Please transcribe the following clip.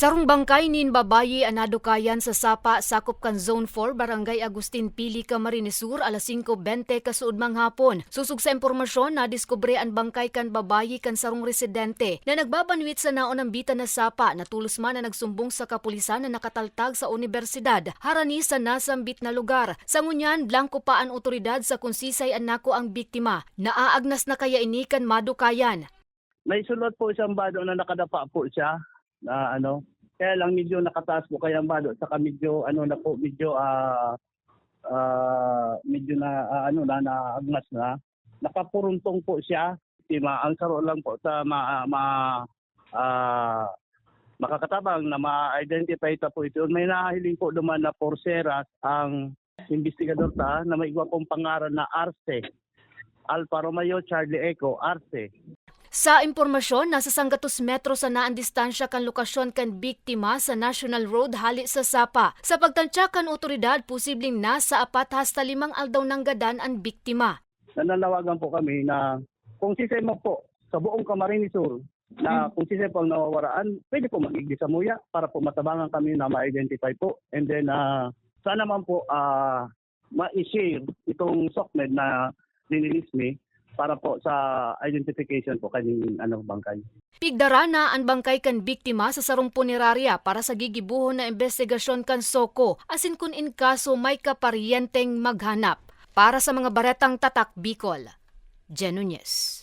Sarong bangkay nin babayi anado kayan sa Sapa, sakop kan Zone 4, Barangay Agustin Pili, Camarines alas 5.20 kasuod mang hapon. Susug sa impormasyon na diskubre ang bangkay kan babayi kan sarong residente na nagbabanwit sa naon ng bita na Sapa na tulos man na nagsumbong sa kapulisan na nakataltag sa universidad, harani sa nasambit na lugar. Sa ngunyan, blanco pa ang otoridad sa kunsisay anako ang biktima. Naaagnas na kaya ini kan madukayan. May sulot po isang bado na nakadapa po siya na ano. Kaya lang medyo nakataas po kaya ang bado saka medyo ano na po medyo ah ah, medyo na ah, ano na naagnas na. Nakapuruntong po siya. Tima, ang saro lang po sa ma, ma ah, makakatabang na ma-identify ta po ito. May nahiling po duman na Porceras ang investigador ta na may iba pong pangaran na Arce. Alfa Romeo Charlie Echo Arce. Sa impormasyon, nasa sanggatos metro sa naan distansya kan lokasyon kan biktima sa National Road hali sa Sapa. Sa pagtansya kan otoridad, posibleng nasa apat hasta limang aldaw ng gadan ang biktima. nananawagan po kami na kung sisay mo po sa buong Camarines Sur na kung sisay po ang nawawaraan, pwede po magiging sa muya para po matabangan kami na ma-identify po. And then, ah, sana man po ah, ma-share itong SOCMED na dinilis me para po sa identification po kanyang ano, bangkay. Pigdara na ang bangkay kan biktima sa sarong punerarya para sa gigibuhon na investigasyon kan Soko asin kun in kaso may kaparyenteng maghanap. Para sa mga baretang tatak Bicol, Jen Nunez.